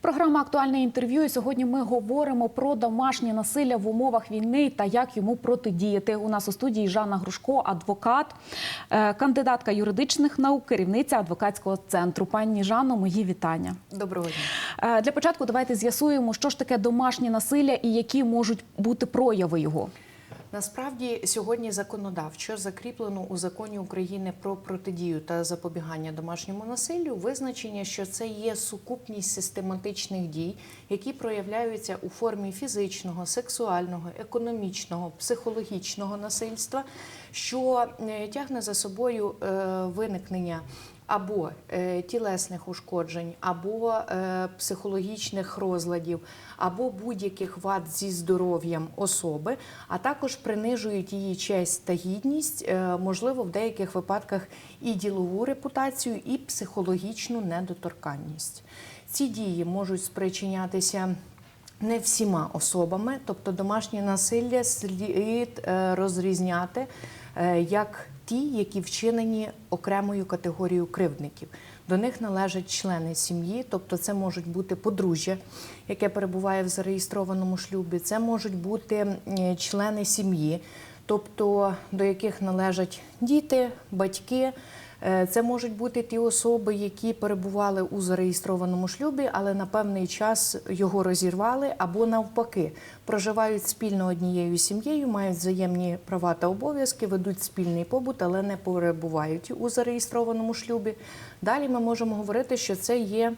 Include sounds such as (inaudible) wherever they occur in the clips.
Програма актуальне інтерв'ю. І сьогодні ми говоримо про домашнє насилля в умовах війни та як йому протидіяти. У нас у студії Жанна Грушко, адвокат, е, кандидатка юридичних наук, керівниця адвокатського центру. Пані Жанно, мої вітання. Доброго дня. Е, Для початку давайте з'ясуємо, що ж таке домашнє насилля і які можуть бути прояви його. Насправді сьогодні законодавчо закріплено у законі України про протидію та запобігання домашньому насиллю визначення, що це є сукупність систематичних дій, які проявляються у формі фізичного, сексуального, економічного, психологічного насильства, що е, тягне за собою е, виникнення. Або е, тілесних ушкоджень, або е, психологічних розладів, або будь-яких вад зі здоров'ям особи, а також принижують її честь та гідність, е, можливо, в деяких випадках і ділову репутацію, і психологічну недоторканність. Ці дії можуть спричинятися. Не всіма особами, тобто домашнє насилля слід розрізняти як ті, які вчинені окремою категорією кривдників. До них належать члени сім'ї, тобто це можуть бути подружжя, яке перебуває в зареєстрованому шлюбі, це можуть бути члени сім'ї, тобто до яких належать діти, батьки. Е, Це можуть бути ті особи, які перебували у зареєстрованому шлюбі, але на певний час його розірвали, або навпаки, проживають спільно однією сім'єю, мають взаємні права та обов'язки, ведуть спільний побут, але не перебувають у зареєстрованому шлюбі. Далі ми можемо говорити, що це є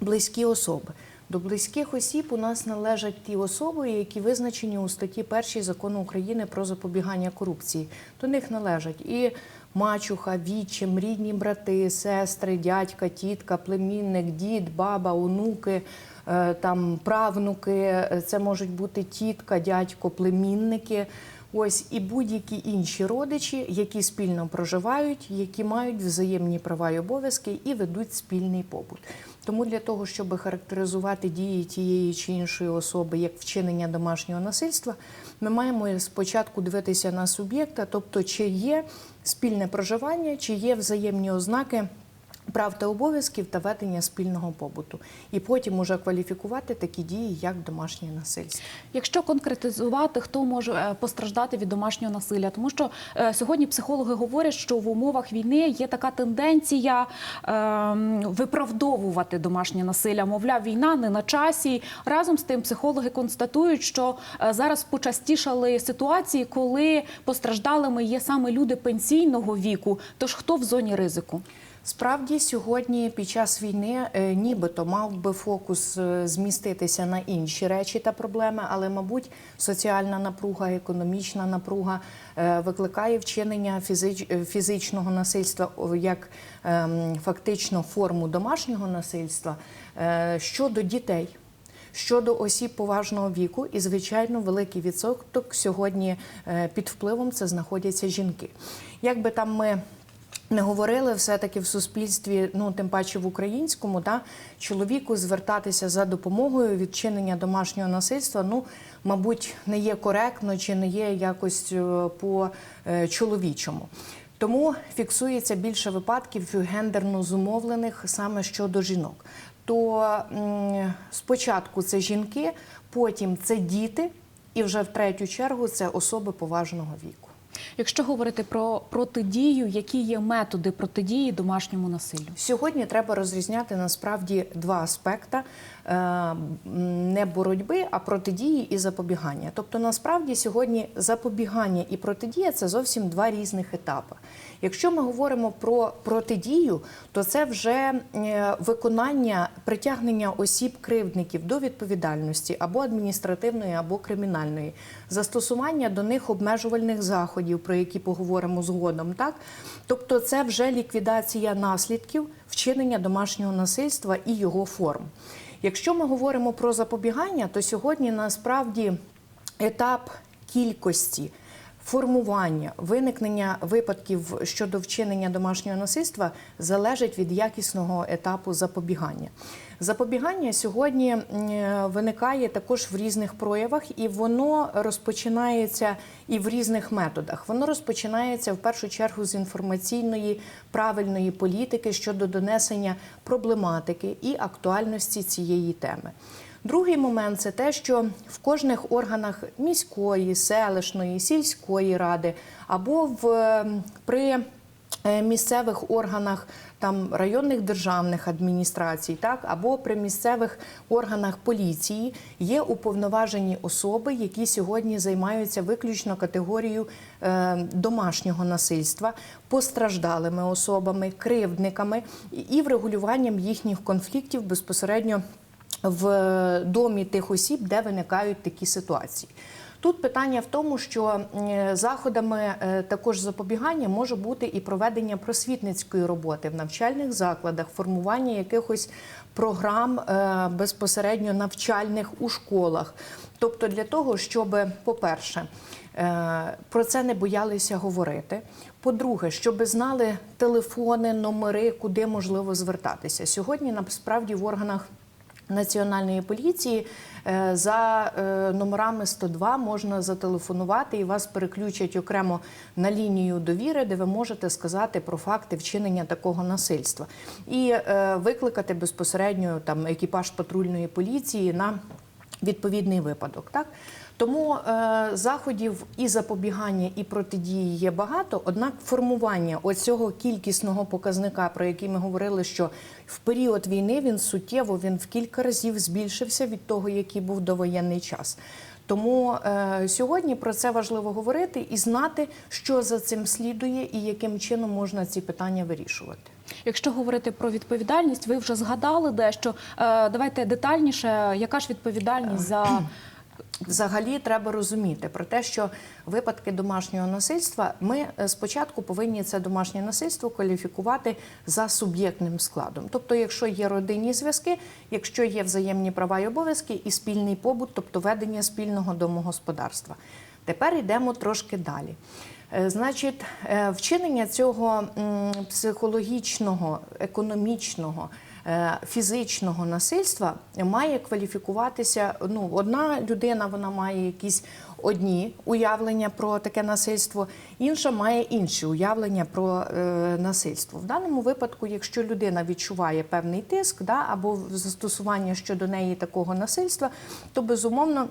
близькі особи. До близьких осіб у нас належать ті особи, які визначені у статті 1 закону України про запобігання корупції. До них належать і мачуха, вічим, рідні брати, сестри, дядька, тітка, племінник, дід, баба, онуки, е, там правнуки. Це можуть бути тітка, дядько, племінники. Ось і будь-які інші родичі, які спільно проживають, які мають взаємні права і обов'язки і ведуть спільний побут. Тому для того, щоб характеризувати дії тієї чи іншої особи як вчинення домашнього насильства, ми маємо спочатку дивитися на суб'єкта, тобто чи є спільне проживання, чи є взаємні ознаки. Прав та обов'язків та ведення спільного побуту, і потім уже кваліфікувати такі дії як домашнє насильство. Якщо конкретизувати, хто може е, постраждати від домашнього насилля, тому що е, сьогодні психологи говорять, що в умовах війни є така тенденція е, виправдовувати домашнє насилля. Мовляв, війна не на часі. Разом з тим, психологи констатують, що е, зараз почастішали ситуації, коли постраждалими є саме люди пенсійного віку. Тож хто в зоні ризику? Справді сьогодні під час війни е, нібито мав би фокус е, зміститися на інші речі та проблеми, але, мабуть, соціальна напруга, економічна напруга е, викликає вчинення фізич, фізичного насильства як ем, фактично форму домашнього насильства щодо дітей. Щодо осіб поважного віку, і звичайно, великий відсоток сьогодні під впливом це знаходяться жінки. Як би там ми не говорили все-таки в суспільстві, ну тим паче в українському, да, чоловіку звертатися за допомогою відчинення домашнього насильства, ну, мабуть, не є коректно чи не є якось е, по чоловічому. Тому фіксується більше випадків гендерно зумовлених саме щодо жінок. То спочатку це жінки, потім це діти, і вже в третю чергу це особи поважного віку. Якщо говорити про протидію, які є методи протидії домашньому насиллю? Сьогодні треба розрізняти насправді два аспекти е, не боротьби, а протидії і запобігання. Тобто, насправді сьогодні запобігання і протидія це зовсім два різних етапи. Якщо ми говоримо про протидію, то це вже е, виконання притягнення осіб-кривдників до відповідальності або адміністративної, або кримінальної, застосування до них обмежувальних заходів, про які поговоримо згодом. Так, тобто, це вже ліквідація наслідків вчинення домашнього насильства і його форм. Якщо ми говоримо про запобігання, то сьогодні насправді етап кількості формування виникнення випадків щодо вчинення домашнього насильства залежить від якісного етапу запобігання. Запобігання сьогодні виникає також в різних проявах, і воно розпочинається і в різних методах. Воно розпочинається в першу чергу з інформаційної правильної політики щодо донесення проблематики і актуальності цієї теми. Другий момент це те, що в кожних органах міської, селищної, сільської ради або в ем, при е, місцевих органах там районних державних адміністрацій, так або при місцевих органах поліції є уповноважені особи, які сьогодні займаються виключно категорією е, домашнього насильства, постраждалими особами, кривдниками і- і врегулюванням їхніх конфліктів безпосередньо в домі тих осіб, де виникають такі ситуації. Тут питання в тому, що заходами е, також запобігання може бути і проведення просвітницької роботи в навчальних закладах, формування якихось програм е, безпосередньо навчальних у школах. Тобто для того, щоб, по-перше, е, про це не боялися говорити. По-друге, щоб знали телефони, номери, куди можливо звертатися. Сьогодні насправді в органах Національної поліції е, за е, номерами 102 можна зателефонувати і вас переключать окремо на лінію довіри, де ви можете сказати про факти вчинення такого насильства і е, викликати безпосередньо там екіпаж патрульної поліції на відповідний випадок. Так тому е, заходів і запобігання, і протидії є багато. Однак формування оцього кількісного показника, про який ми говорили, що в період війни він суттєво він в кілька разів збільшився від того, який був довоєнний час. Тому е, сьогодні про це важливо говорити і знати, що за цим слідує, і яким чином можна ці питання вирішувати. Якщо говорити про відповідальність, ви вже згадали дещо. Е, Давайте детальніше, яка ж відповідальність за Взагалі треба розуміти про те, що випадки домашнього насильства ми е, спочатку повинні це домашнє насильство кваліфікувати за суб'єктним складом. Тобто, якщо є родинні зв'язки, якщо є взаємні права і обов'язки і спільний побут, тобто ведення спільного домогосподарства. Тепер йдемо трошки далі. Е, Значить, е, вчинення цього психологічного, економічного, фізичного насильства має кваліфікуватися. Ну, одна людина вона має якісь одні уявлення про таке насильство, інша має інші уявлення про е, насильство. В даному випадку, якщо людина відчуває певний тиск, да, або застосування щодо неї такого насильства, то безумовно.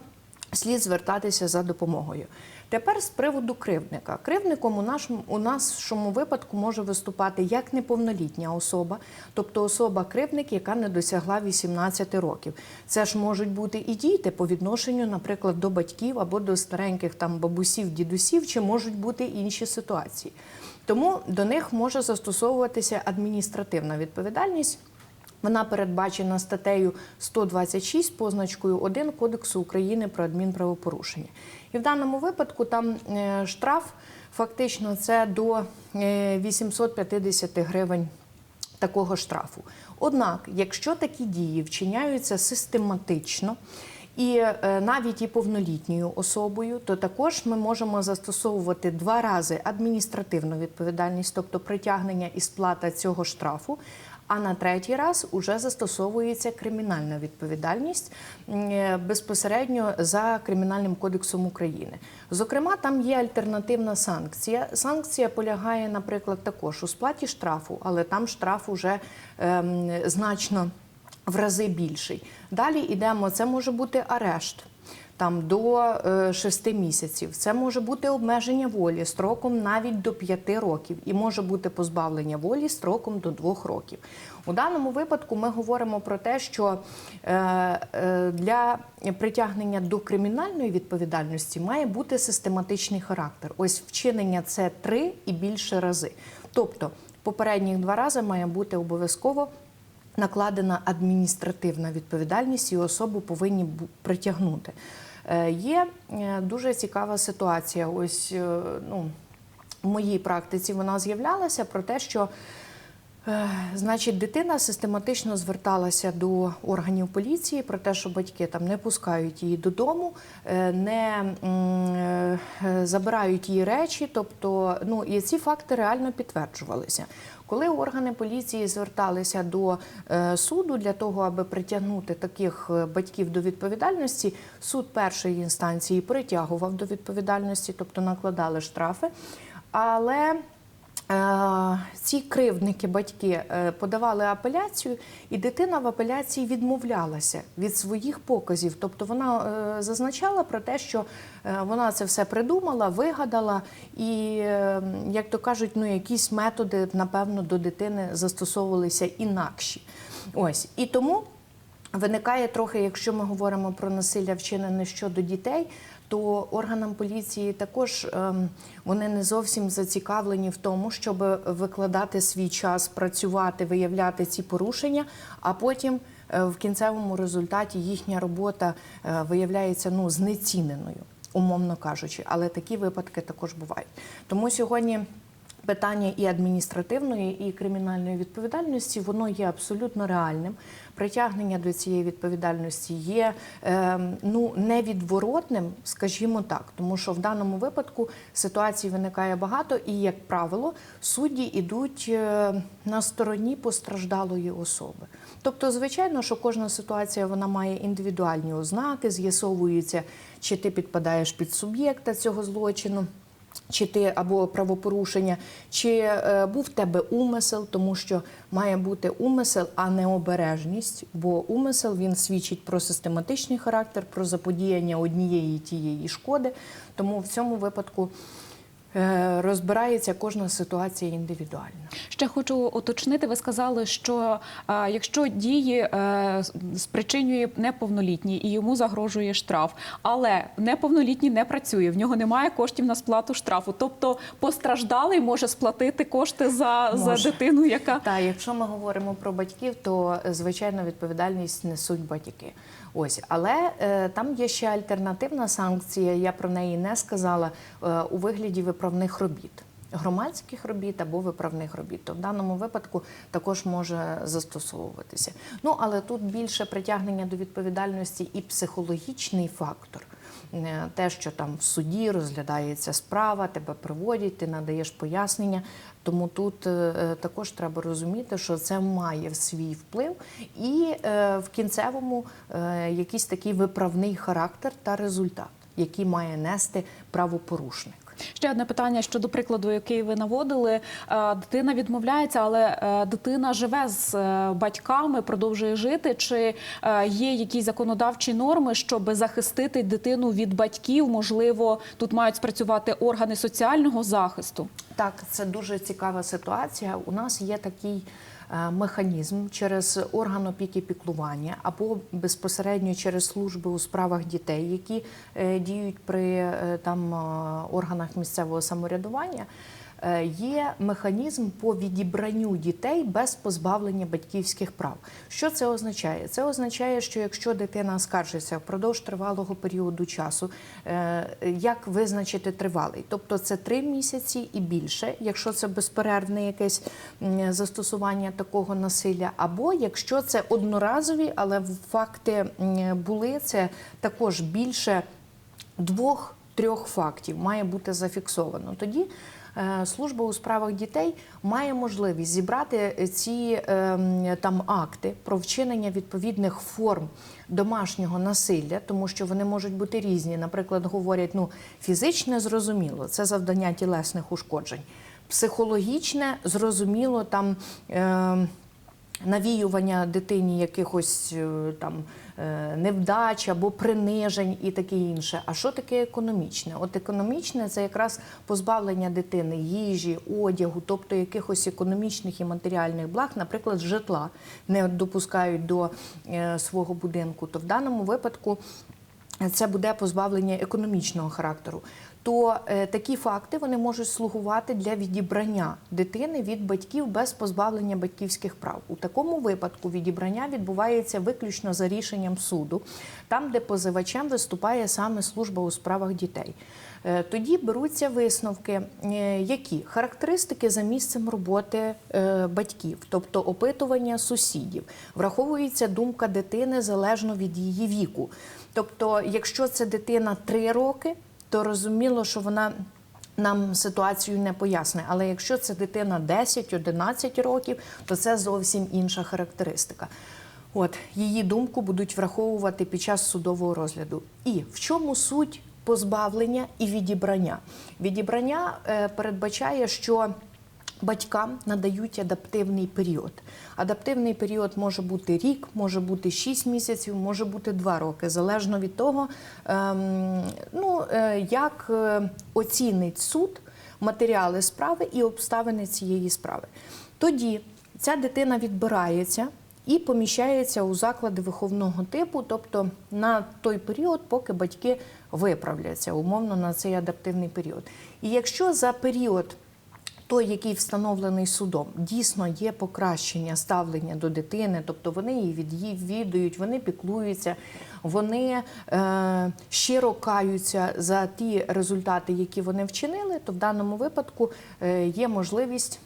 Слід звертатися за допомогою. Тепер з приводу кривдника. Кривдником у нашому у нашому випадку може виступати як неповнолітня особа, тобто особа кривдник, яка не досягла 18 років. Це ж можуть бути і діти по відношенню, наприклад, до батьків або до стареньких там бабусів, дідусів, чи можуть бути інші ситуації. Тому до них може застосовуватися адміністративна відповідальність. Вона передбачена статтею 126 позначкою 1 Кодексу України про адмінправопорушення. І в даному випадку там е, штраф фактично це до е, 850 гривень такого штрафу. Однак, якщо такі дії вчиняються систематично, і е, навіть і повнолітньою особою, то також ми можемо застосовувати два рази адміністративну відповідальність, тобто притягнення і сплата цього штрафу. А на третій раз уже застосовується кримінальна відповідальність е, безпосередньо за кримінальним кодексом України. Зокрема, там є альтернативна санкція. Санкція полягає, наприклад, також у сплаті штрафу, але там штраф уже ем, значно в рази більший. Далі йдемо. Це може бути арешт. Там до 6 місяців це може бути обмеження волі строком навіть до 5 років, і може бути позбавлення волі строком до 2 років. У даному випадку ми говоримо про те, що е, е, для притягнення до кримінальної відповідальності має бути систематичний характер. Ось вчинення це три і більше рази. Тобто попередніх два рази має бути обов'язково накладена адміністративна відповідальність, і особу повинні притягнути. Е, Є е, дуже цікава ситуація. Ось е, ну, в моїй практиці вона з'являлася про те, що Значить, дитина систематично зверталася до органів поліції про те, що батьки там не пускають її додому, е, не е, забирають її речі. Тобто, ну і ці факти реально підтверджувалися. Коли органи поліції зверталися до е, суду для того, аби притягнути таких е, батьків до відповідальності, суд першої інстанції притягував до відповідальності, тобто накладали штрафи. Але Е, Ці кривдники, батьки е, подавали апеляцію, і дитина в апеляції відмовлялася від своїх показів. Тобто вона е, зазначала про те, що е, вона це все придумала, вигадала, і, е, як то кажуть, ну якісь методи, напевно, до дитини застосовувалися інакші. Ось і тому. Виникає трохи, якщо ми говоримо про насилля вчинене щодо дітей, то органам поліції також ем, вони не зовсім зацікавлені в тому, щоб викладати свій час, працювати, виявляти ці порушення, а потім е, в кінцевому результаті їхня робота е, виявляється ну знеціненою, умовно кажучи. Але такі випадки також бувають. Тому сьогодні. Питання і адміністративної, і кримінальної відповідальності воно є абсолютно реальним. Притягнення до цієї відповідальності є е, ну невідворотним, скажімо так, тому що в даному випадку ситуацій виникає багато, і як правило, судді йдуть е, на стороні постраждалої особи. Тобто, звичайно, що кожна ситуація вона має індивідуальні ознаки, з'ясовується, чи ти підпадаєш під суб'єкта цього злочину чи ти або правопорушення, чи е, був в тебе умисел, тому що має бути умисел, а не обережність. Бо умисел він свідчить про систематичний характер, про заподіяння однієї тієї шкоди. Тому в цьому випадку розбирається кожна ситуація індивідуально. Ще хочу уточнити. Ви сказали, що е, якщо дії е, спричинює неповнолітній і йому загрожує штраф, але неповнолітній не працює, в нього немає коштів на сплату штрафу. Тобто постраждалий може сплатити кошти за, за дитину, яка Так, якщо ми говоримо про батьків, то е, звичайно відповідальність несуть батьки. Ось, але е, там є ще альтернативна санкція. Я про неї не сказала е, у вигляді виправних робіт. Громадських робіт або виправних робіт, то в даному випадку також може застосовуватися. Ну але тут більше притягнення до відповідальності і психологічний фактор. Е, Те, що там в суді розглядається справа, тебе приводять, ти надаєш пояснення. Тому тут е, також треба розуміти, що це має свій вплив, і е, в кінцевому е, якийсь такий виправний характер та результат, який має нести правопорушник. Ще одне питання щодо прикладу, який ви наводили. Е, Дитина відмовляється, але е, дитина живе з е, батьками, продовжує жити. Чи є якісь законодавчі норми, щоб захистити дитину від батьків? Можливо, тут мають спрацювати органи соціального захисту. Так, це дуже цікава ситуація. У нас є такий е, механізм через орган опіки піклування або безпосередньо через служби у справах дітей, які е, діють при е, там органах місцевого самоврядування. Е, Є механізм по відібранню дітей без позбавлення батьківських прав. Що це означає? Це означає, що якщо дитина скаржиться впродовж тривалого періоду часу, е, як визначити тривалий? Тобто це три місяці і більше, якщо це безперервне якесь застосування такого насилля, або якщо це одноразові, але факти були це також більше двох-трьох фактів має бути зафіксовано. Тоді служба у справах дітей має можливість зібрати ці ем, там акти про вчинення відповідних форм домашнього насилля, тому що вони можуть бути різні. Наприклад, говорять, ну фізичне зрозуміло, це завдання тілесних ушкоджень. Психологічне зрозуміло там. Е, навіювання дитині якихось е, там е, невдач або принижень і таке інше. А що таке економічне? От економічне це якраз позбавлення дитини їжі, одягу, тобто якихось економічних і матеріальних благ, наприклад, житла не допускають до е, свого будинку. То в даному випадку це буде позбавлення економічного характеру. То е, такі факти вони можуть слугувати для відібрання дитини від батьків без позбавлення батьківських прав. У такому випадку відібрання відбувається виключно за рішенням суду, там, де позивачем виступає саме служба у справах дітей. Е, Тоді беруться висновки, е, які характеристики за місцем роботи батьків, тобто опитування сусідів, враховується думка дитини залежно від її віку. Тобто, якщо це дитина 3 роки, то розуміло, що вона нам ситуацію не пояснює. Але якщо це дитина 10-11 років, то це зовсім інша характеристика. От її думку будуть враховувати під час судового розгляду. І в чому суть позбавлення і відібрання? Відібрання е, передбачає, що батькам надають адаптивний період. Адаптивний період може бути рік, може бути 6 місяців, може бути 2 роки, залежно від того, ем, ну, е, як е, оцінить суд матеріали справи і обставини цієї справи. Тоді ця дитина відбирається і поміщається у заклади виховного типу, тобто на той період, поки батьки виправляться, умовно на цей адаптивний період. І якщо за період той, який встановлений судом, дійсно є покращення ставлення до дитини, тобто вони її відвідують, вони піклуються, вони е, щиро каються за ті результати, які вони вчинили, то в даному випадку е, є можливість.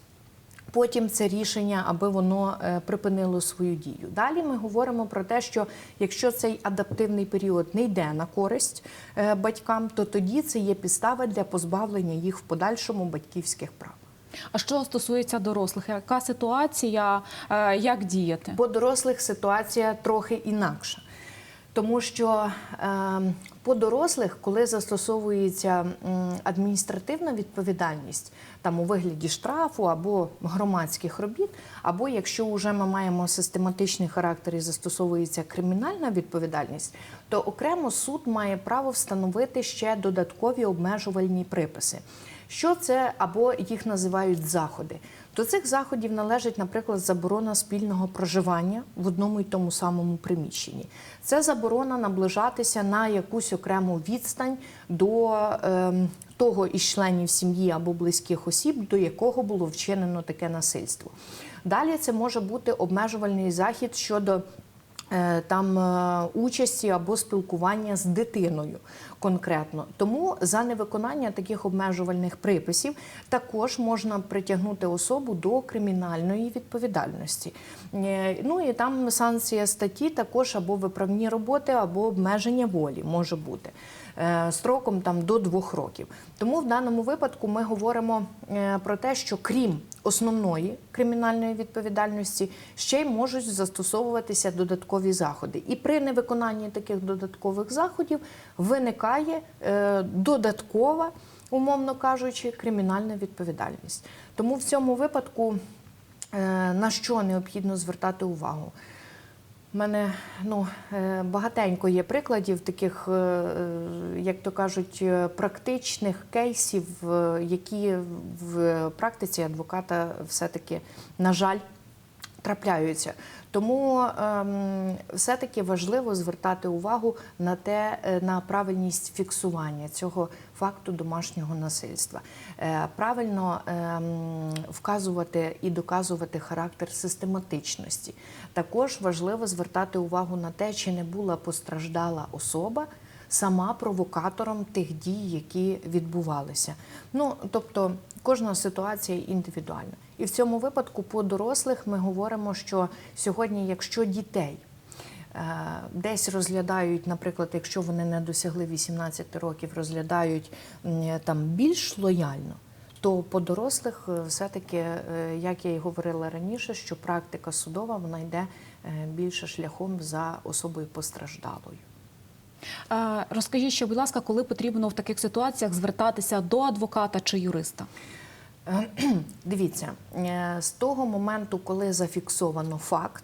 Потім це рішення, аби воно е, припинило свою дію. Далі ми говоримо про те, що якщо цей адаптивний період не йде на користь е, батькам, то тоді це є підстава для позбавлення їх в подальшому батьківських прав. А що стосується дорослих, яка ситуація, е, як діяти? По дорослих ситуація трохи інакша. Тому що е, по дорослих, коли застосовується адміністративна відповідальність, там у вигляді штрафу або громадських робіт, або якщо вже ми маємо систематичний характер і застосовується кримінальна відповідальність, то окремо суд має право встановити ще додаткові обмежувальні приписи. Що це або їх називають заходи? До цих заходів належить, наприклад, заборона спільного проживання в одному й тому самому приміщенні. Це заборона наближатися на якусь окрему відстань до е, того із членів сім'ї або близьких осіб, до якого було вчинено таке насильство. Далі це може бути обмежувальний захід щодо там е, участі або спілкування з дитиною конкретно. Тому за невиконання таких обмежувальних приписів також можна притягнути особу до кримінальної відповідальності. Е, Ну і там санкція статті також або виправні роботи, або обмеження волі може бути е, строком там до двох років. Тому в даному випадку ми говоримо е, про те, що крім основної кримінальної відповідальності ще й можуть застосовуватися додаткові заходи. І при невиконанні таких додаткових заходів виникає е, додаткова, умовно кажучи, кримінальна відповідальність. Тому в цьому випадку е, на що необхідно звертати увагу? У мене ну, е, багатенько є прикладів таких, е, е, як то кажуть, практичних кейсів, які в практиці адвоката все-таки, на жаль, трапляються. Тому ем, все-таки важливо звертати увагу на те, е, на правильність фіксування цього факту домашнього насильства, Е, правильно ем, вказувати і доказувати характер систематичності. Також важливо звертати увагу на те, чи не була постраждала особа сама провокатором тих дій, які відбувалися. Ну тобто кожна ситуація індивідуальна. І в цьому випадку по дорослих ми говоримо, що сьогодні, якщо дітей е, десь розглядають, наприклад, якщо вони не досягли 18 років, розглядають там більш лояльно. То по дорослих е, все-таки, е, як я і говорила раніше, що практика судова вона йде більше шляхом за особою постраждалою. Розкажіть ще, будь ласка, коли потрібно в таких ситуаціях звертатися до адвоката чи юриста? (clears throat) Дивіться, е, з того моменту, коли зафіксовано факт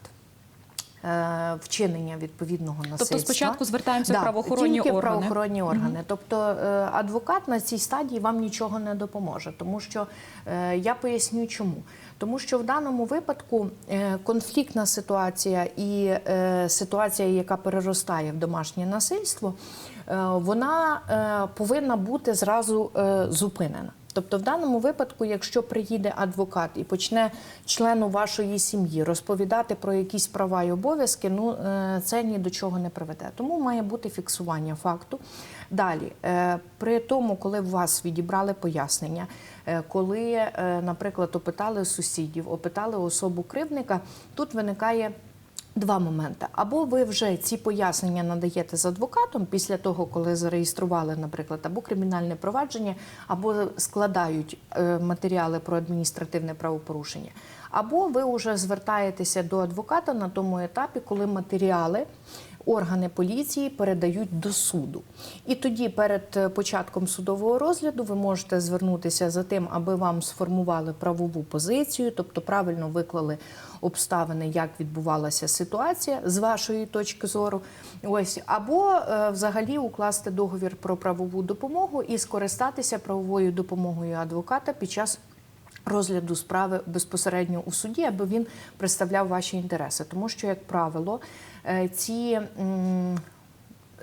е, вчинення відповідного насильства. Тобто спочатку звертаємося в правоохоронні тільки органи. правоохоронні органи. Тобто е, адвокат на цій стадії вам нічого не допоможе, тому що я поясню чому. Тому що в даному випадку конфліктна ситуація і ситуація, яка переростає в домашнє насильство, вона повинна бути зразу зупинена. Тобто, в даному випадку, якщо приїде адвокат і почне члену вашої сім'ї розповідати про якісь права і обов'язки, ну е, це ні до чого не приведе. Тому має бути фіксування факту. Далі, е, при тому, коли в вас відібрали пояснення, е, коли, наприклад, опитали сусідів, опитали особу кривника, тут виникає. Два моменти. Або ви вже ці пояснення надаєте з адвокатом після того, коли зареєстрували, наприклад, або кримінальне провадження, або складають е, матеріали про адміністративне правопорушення, або ви вже звертаєтеся до адвоката на тому етапі, коли матеріали органи поліції передають до суду. І тоді, перед е, початком судового розгляду, ви можете звернутися за тим, аби вам сформували правову позицію, тобто правильно виклали обставини, як відбувалася ситуація з вашої точки зору. Ось або е, взагалі укласти договір про правову допомогу і скористатися правовою допомогою адвоката під час розгляду справи безпосередньо у суді, аби він представляв ваші інтереси. Тому що, як правило, е, ці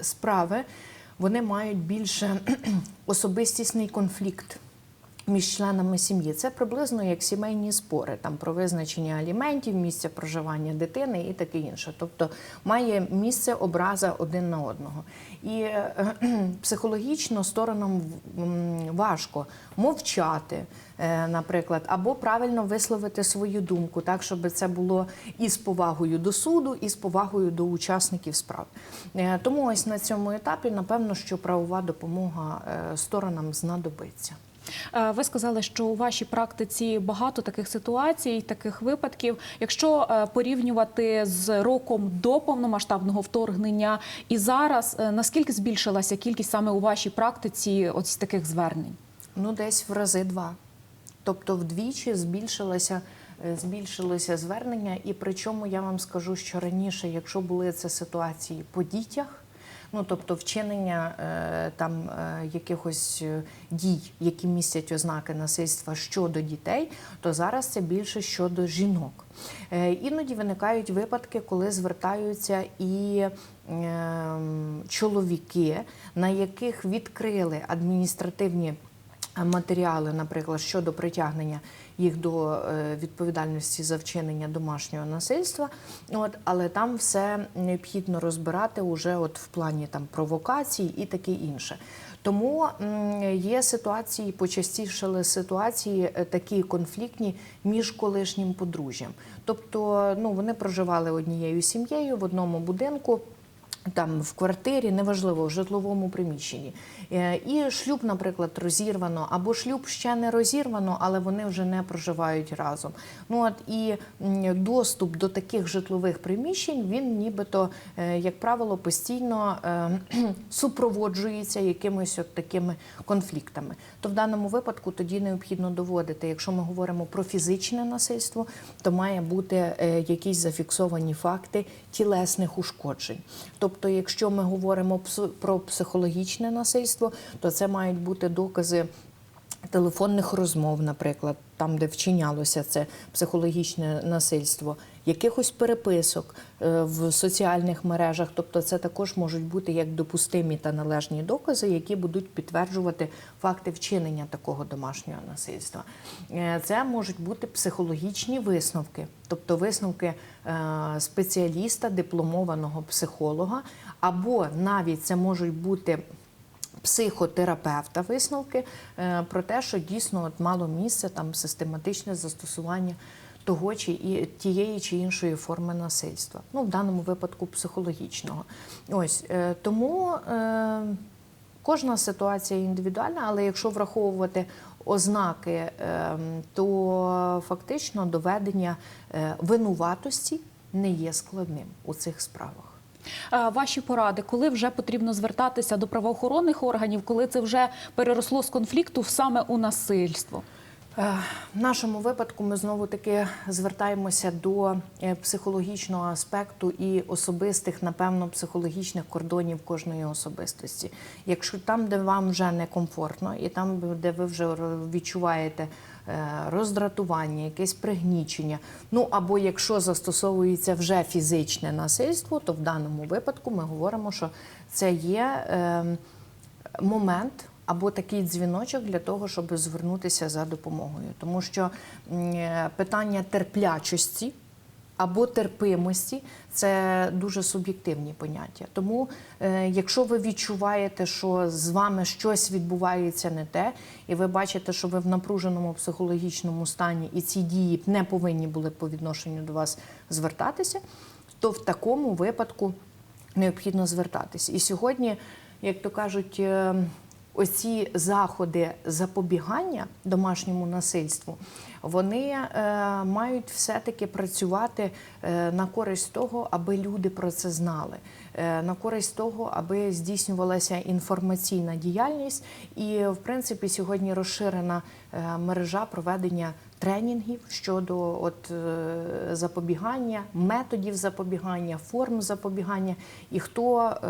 справи вони мають більше (clears throat) особистісний конфлікт. Між членами сім'ї це приблизно як сімейні спори, там про визначення аліментів, місця проживання дитини і таке інше. Тобто має місце образа один на одного. І е, (clears throat) психологічно сторонам важко мовчати, наприклад, або правильно висловити свою думку, так щоб це було і з повагою до суду, і з повагою до учасників справ. Е, Тому ось на цьому етапі, напевно, що правова допомога е, сторонам знадобиться. Е, Ви сказали, що у вашій практиці багато таких ситуацій, таких випадків. Якщо е, порівнювати з роком до повномасштабного вторгнення і зараз, е, наскільки збільшилася кількість саме у вашій практиці ось таких звернень? Ну, десь в рази два. Тобто вдвічі збільшилося, е, збільшилося звернення. І причому я вам скажу, що раніше, якщо були це ситуації по дітях, ну тобто вчинення е, там е, якихось дій, які містять ознаки насильства щодо дітей, то зараз це більше щодо жінок. Іноді виникають випадки, коли звертаються і ем, чоловіки, на яких відкрили адміністративні матеріали, наприклад, щодо притягнення їх до е, відповідальності за вчинення домашнього насильства. От, але там все необхідно розбирати уже от в плані там провокацій і таке інше. Тому є ситуації, почастішали ситуації е, такі конфліктні між колишнім подружжям. Тобто, ну вони проживали однією сім'єю в одному будинку. Там в квартирі, неважливо, в житловому приміщенні. Е, І шлюб, наприклад, розірвано, або шлюб ще не розірвано, але вони вже не проживають разом. Ну от і доступ до таких житлових приміщень він нібито, е, як правило, постійно е, (clears throat) супроводжується якимись от такими конфліктами. То в даному випадку тоді необхідно доводити, якщо ми говоримо про фізичне насильство, то має бути е, якісь зафіксовані факти тілесних ушкоджень. Тобто, якщо ми говоримо про психологічне насильство, то це мають бути докази. Телефонних розмов, наприклад, там, де вчинялося це психологічне насильство, якихось переписок е, в соціальних мережах, тобто це також можуть бути як допустимі та належні докази, які будуть підтверджувати факти вчинення такого домашнього насильства. Е, Це можуть бути психологічні висновки, тобто висновки е, спеціаліста, дипломованого психолога, або навіть це можуть бути психотерапевта висновки про те, що дійсно от мало місце там систематичне застосування того чи і тієї чи іншої форми насильства. Ну в даному випадку психологічного. Ось е, тому е, кожна ситуація індивідуальна, але якщо враховувати ознаки, е, то фактично доведення е, винуватості не є складним у цих справах. Е, Ваші поради, коли вже потрібно звертатися до правоохоронних органів, коли це вже переросло з конфлікту саме у насильство? Е, В нашому випадку ми знову таки звертаємося до е, психологічного аспекту і особистих, напевно, психологічних кордонів кожної особистості. Якщо там, де вам вже некомфортно, і там, де ви вже відчуваєте е, роздратування, якесь пригнічення, ну або якщо застосовується вже фізичне насильство, то в даному випадку ми говоримо, що це є. е, момент, або такий дзвіночок для того, щоб звернутися за допомогою. Тому що е, питання терплячості або терпимості це дуже суб'єктивні поняття. Тому, е, якщо ви відчуваєте, що з вами щось відбувається не те, і ви бачите, що ви в напруженому психологічному стані, і ці дії не повинні були по відношенню до вас звертатися, то в такому випадку необхідно звертатись. І сьогодні, як то кажуть, е, оці заходи запобігання домашньому насильству, вони е, мають все-таки працювати е, на користь того, аби люди про це знали, е, на користь того, аби здійснювалася інформаційна діяльність. І, в принципі, сьогодні розширена е, мережа проведення тренінгів щодо от, е, запобігання, методів запобігання, форм запобігання і хто е,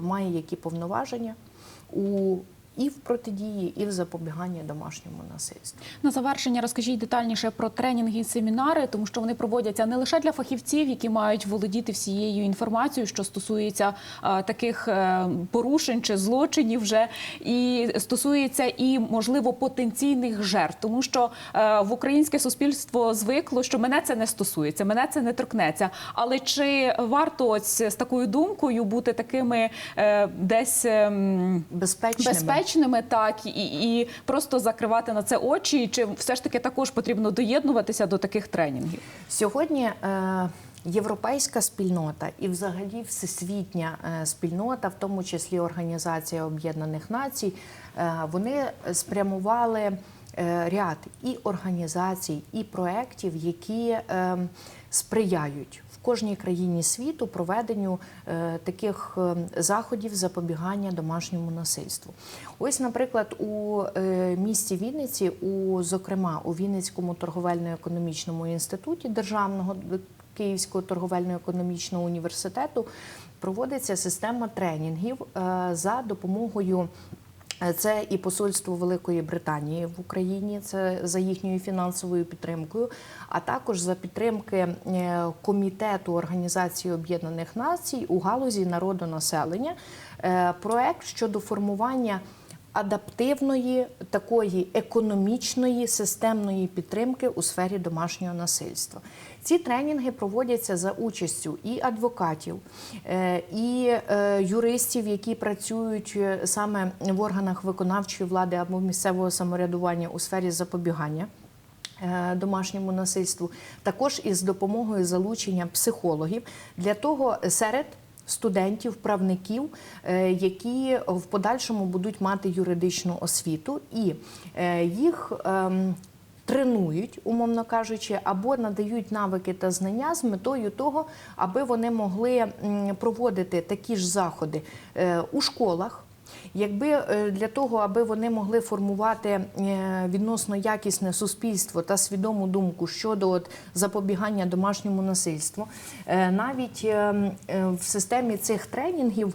має які повноваження у і в протидії, і в запобіганні домашньому насильству. На завершення розкажіть детальніше про тренінги і семінари, тому що вони проводяться не лише для фахівців, які мають володіти всією інформацією, що стосується е, таких е, порушень чи злочинів, вже і стосується і можливо потенційних жертв, тому що е, в українське суспільство звикло, що мене це не стосується, мене це не торкнеться. Але чи варто ось з такою думкою бути такими е, десь ем, Безпечними. Безпечними, так і, і просто закривати на це очі, чи все ж таки також потрібно доєднуватися до таких тренінгів? Сьогодні е, європейська спільнота і взагалі всесвітня е, спільнота, в тому числі Організація Об'єднаних Націй, е, вони спрямували е, ряд і організацій, і проєктів, які е, сприяють кожній країні світу проведенню е, таких е, заходів запобігання домашньому насильству. Ось, наприклад, у е, місті Вінниці, у зокрема у Вінницькому торговельно-економічному інституті державного Київського торговельно-економічного університету проводиться система тренінгів за допомогою. Е, Це і посольство Великої Британії в Україні, це за їхньою фінансовою підтримкою, а також за підтримки е, комітету Організації Об'єднаних Націй у галузі народонаселення. Е, Проект щодо формування адаптивної такої економічної системної підтримки у сфері домашнього насильства. Ці тренінги проводяться за участю і адвокатів, е, і е, юристів, які працюють е, саме в органах виконавчої влади або місцевого самоврядування у сфері запобігання домашньому насильству, також із допомогою залучення психологів для того серед студентів, правників, е, які в подальшому будуть мати юридичну освіту, і е, їх ем, тренують, умовно кажучи, або надають навики та знання з метою того, аби вони могли проводити такі ж заходи е, у школах. Якби е, для того, аби вони могли формувати е, відносно якісне суспільство та свідому думку щодо от запобігання домашньому насильству, е, навіть е, м, е, в системі цих тренінгів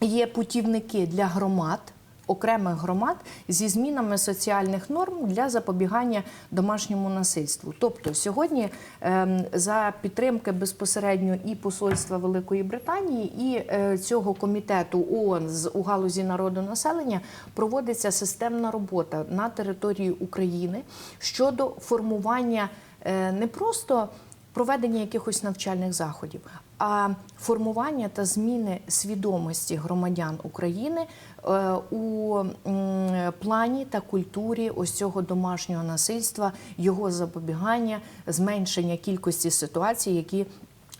є путівники для громад. Окремих громад зі змінами соціальних норм для запобігання домашньому насильству. Тобто сьогодні ем, за підтримки безпосередньо і посольства Великої Британії, і е, цього комітету ООН з у галузі народонаселення проводиться системна робота на території України щодо формування е, не просто проведення якихось навчальних заходів, а формування та зміни свідомості громадян України у плані та культурі ось цього домашнього насильства, його запобігання, зменшення кількості ситуацій, які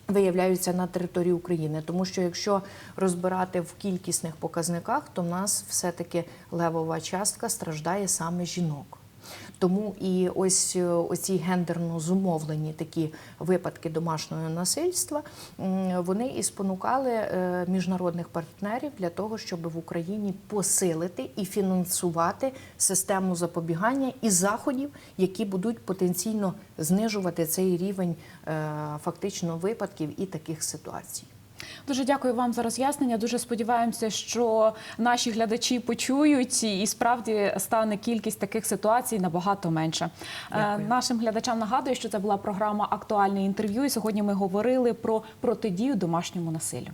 Виявляються на території України, тому що якщо розбирати в кількісних показниках, то в нас все-таки левова частка страждає саме жінок. Тому і ось е, оці гендерно зумовлені такі випадки домашнього насильства, вони і спонукали е, міжнародних партнерів для того, щоб в Україні посилити і фінансувати систему запобігання і заходів, які будуть потенційно знижувати цей рівень е, фактично випадків і таких ситуацій. Дуже дякую вам за роз'яснення. Дуже сподіваємося, що наші глядачі почують і справді стане кількість таких ситуацій набагато менше. Дякую. Е, Нашим глядачам нагадую, що це була програма Актуальне інтерв'ю. І сьогодні ми говорили про протидію домашньому насиллю.